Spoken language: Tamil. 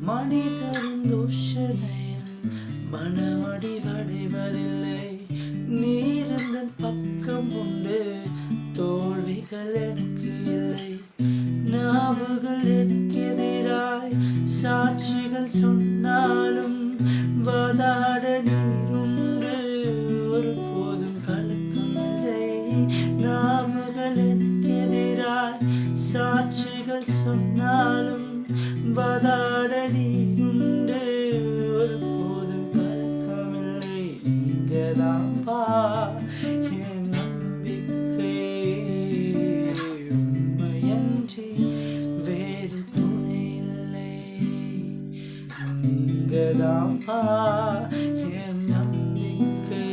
மனிதரின் தூஷணையில் மனமடி வடைவதில்லை நீரந்தன் பக்கம் உண்டு தோல்விகள் எனக்கு இல்லை. நாவுகள் எனக்கு எதிராய் சாட்சிகள் சொன்னாலும் வாதாட வார்த்தைகள் சொன்னாலும் வாதாட நீண்டு ஒருபோதும் கலக்கமில்லை நீங்கதான் பா என் நம்பிக்கை. உண்மையன்றி வேறு பா என் நம்பிக்கை.